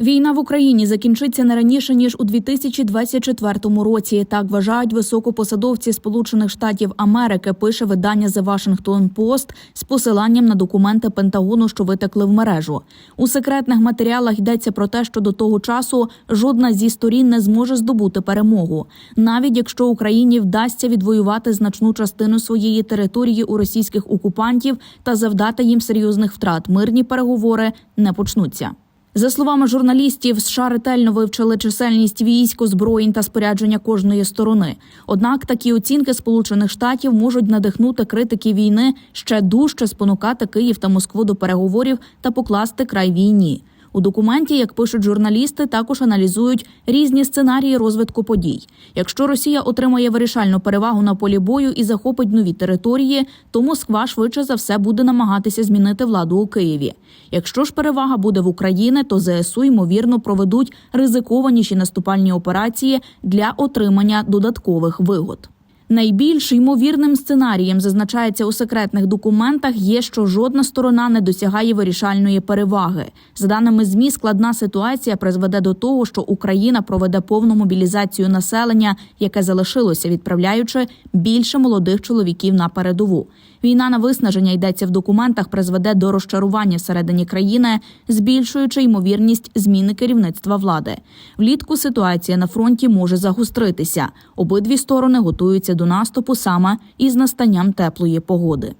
Війна в Україні закінчиться не раніше ніж у 2024 році. Так вважають високопосадовці Сполучених Штатів Америки. Пише видання The Washington Post з посиланням на документи Пентагону, що витекли в мережу. У секретних матеріалах йдеться про те, що до того часу жодна зі сторін не зможе здобути перемогу, навіть якщо Україні вдасться відвоювати значну частину своєї території у російських окупантів та завдати їм серйозних втрат. Мирні переговори не почнуться. За словами журналістів, США ретельно вивчили чисельність військ, озброєнь та спорядження кожної сторони. Однак такі оцінки Сполучених Штатів можуть надихнути критики війни ще дужче спонукати Київ та Москву до переговорів та покласти край війні. У документі, як пишуть журналісти, також аналізують різні сценарії розвитку подій. Якщо Росія отримає вирішальну перевагу на полі бою і захопить нові території, то Москва швидше за все буде намагатися змінити владу у Києві. Якщо ж перевага буде в Україні, то ЗСУ ймовірно проведуть ризикованіші наступальні операції для отримання додаткових вигод. Найбільш ймовірним сценарієм зазначається у секретних документах є, що жодна сторона не досягає вирішальної переваги. За даними змі, складна ситуація призведе до того, що Україна проведе повну мобілізацію населення, яке залишилося, відправляючи більше молодих чоловіків на передову. Війна на виснаження йдеться в документах, призведе до розчарування всередині країни, збільшуючи ймовірність зміни керівництва влади. Влітку ситуація на фронті може загостритися. Обидві сторони готуються до наступу саме із настанням теплої погоди.